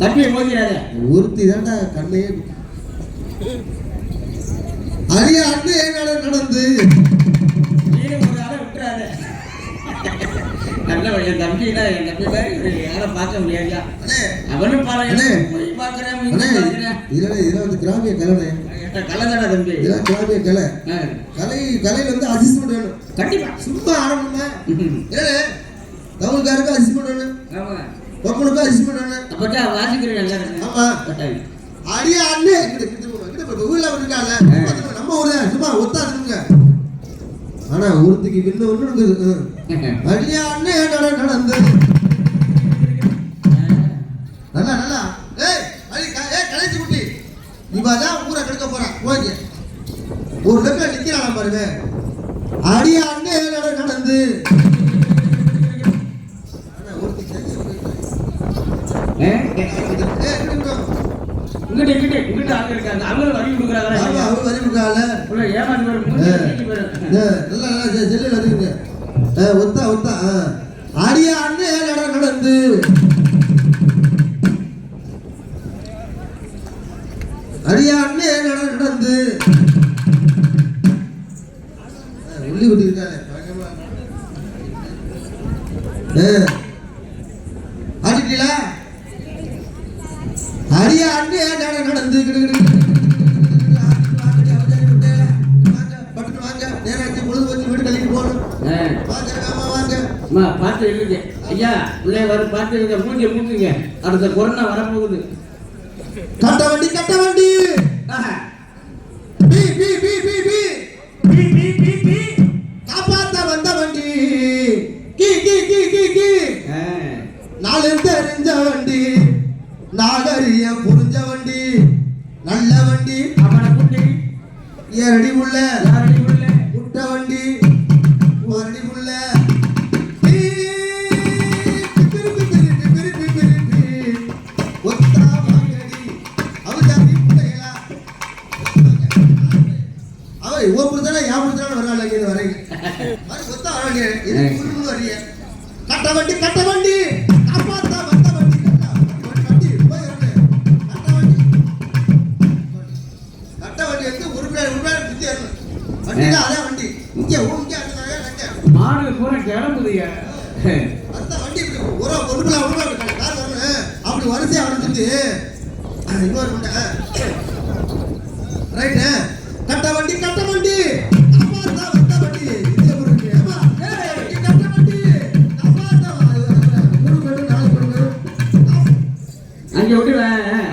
தம்பியை மோதிராத ஒருத்தி தான்டா கண்ணையே அரிய அண்ணே நட நடந்து. விட்டுறாத. நல்ல என் தம்பினா என் தம்பி மாதிரி ஒரு யாரை பார்க்க முடியாதுயா? அண்ணே அவனும் பாருங்க அண்ணே. போய் பார்க்கறேன் அண்ணே மீன் பார்க்கறேன். இதுல இதுல வந்து கிராமிய கலைண்ணே. கலந்தாடா தம்பி? இதெல்லாம் கிராமிய கலை. கலை கலையில வந்து அசிஸ்மெண்ட் வேணும் கண்டிப்பா. சும்மா ஆரம்பமா தமிழ்காருக்கு அசிஸ்மெண்ட் வேணும் ஆமா. பொம்மனுக்கு அசிஸ்மெண்ட் அப்பதான் வாசிக்கிறேன் எல்லாரும் ஆமா. கட்டாயம். அடியா அண்ணே. ஊர்ல ஆ. நம்ம ஊர்ல சும்மா ஒத்தா இருக்குங்க ஆனா ஒருத்திக்கு விண்ணு ஒண்ணு இருக்குது அடியா அண்ணே நட நடந்து? நல்லா நல்லா. ஏய் அடி ஏய் கலைச்சி குட்டி. இவ தான் ஊரை கெடுக்க போறா. போய்க்கு ஒரு லட்சம் நிக்கிறானா பாருங்க. அடியா அண்ணே நட நடந்து? இங்கிட்டு, இங்கிட்டு. இங்கிட்டு ஆள் இருக்காங்க அவங்களும் வரி கொடுக்குறாங்க அவ வரி விட்டாள. உள்ள ஏமாந்து வரும் மூஞ்சி தூக்கி வரும். ஏ, நல்லா நல்லா செ- செல்லுல வச்சுக்கோங்க. ஏ, ஒத்தா ஒத்தா ஆ. அடியா அண்ணே நட நடந்து அடியா அண்ணே நட நடந்து உள்ளி. ஏ, ஆடிட்டீங்களா? அடியா அண்ணே நட நடந்து விட்டு. வாங்க. நேராச்சு, பொழுது போச்சு, வீடு கழிட்டு போகணும். ஆ. வாங்க, பார்த்து இருங்க ஐயா பிள்ளை வரும் பார்த்து இருங்க மூஞ்சி மூட்டுங்க அடுத்த கொரோனா வரப்போகுது கட்ட வண்டி கட்ட வண்டி. பீ, பீ, பீ, பீ, பீ. பீ, பீ, பீ, பீ. காப்பாத்த வந்த வண்டி கீ கீ கீ கீ கீ ஆ. நாலு தெரிஞ்ச வண்டி நாகரிய புரிஞ்ச வண்டி நல்ல வண்டி அவனை கூட்டி ஏரடி உள்ள யாரடி உள்ள. முட்டை வண்டி ஒரடி உள்ள. கட்ட வண்டி கட்ட வண்டி. காப்பாத்தா வந்த அதான் வண்டி. இங்க இங்க மாடு பூரா கிளம்புதுயா அந்த வண்டி ஒரு ஒருக்குள்ள ஒருக்குள்ள கார் வரணும் அப்படி வரிசையா வந்துட்டு இன்னொரு வண்டி ரைட்டு. கட்ட வண்டி கட்ட வண்டி. அங்க விட்டு.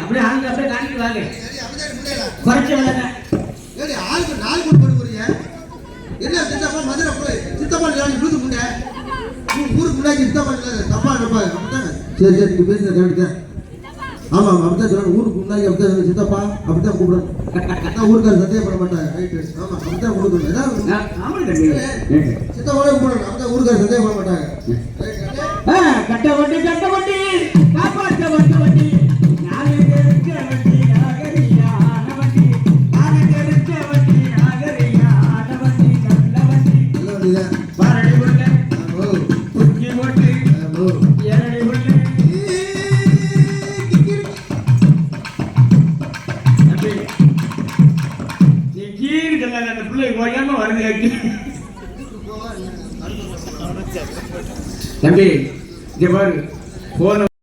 அப்படியே ஆளுங்க அப்படியே காணிட்டு வாங்க. குறைச்ச ஏடி ஆளுக்கு நாலு பேர் போட்டு போறீங்க என்ன சித்தப்பா மதுரை போய் நீ முன்னே ஊருக்கு முன்னாடி சித்தப்பா இல்லை தப்பா இருப்பா அப்படித்தானே சரி சரி நீங்க பேசுற கரெக்ட் தான் ஆமா ஆமா அப்படிதான் சொல்லணும் ஊருக்கு முன்னாடி அப்படிதான் சித்தப்பா அப்படிதான் கூப்பிடணும். நான் ஊருக்கார சத்தியப்பட மாட்டேன் ரைட்டு ஆமா அப்படிதான் கொடுக்கணும் ஏதாவது ஆமாம் சித்தப்பாவோட கூப்பிடணும். அப்படிதான் ஊருக்கார மாட்டாங்க ரைட், ரைட். ஆ, கட்ட. ஓயாம வருது தம்பி இங்க பாரு போன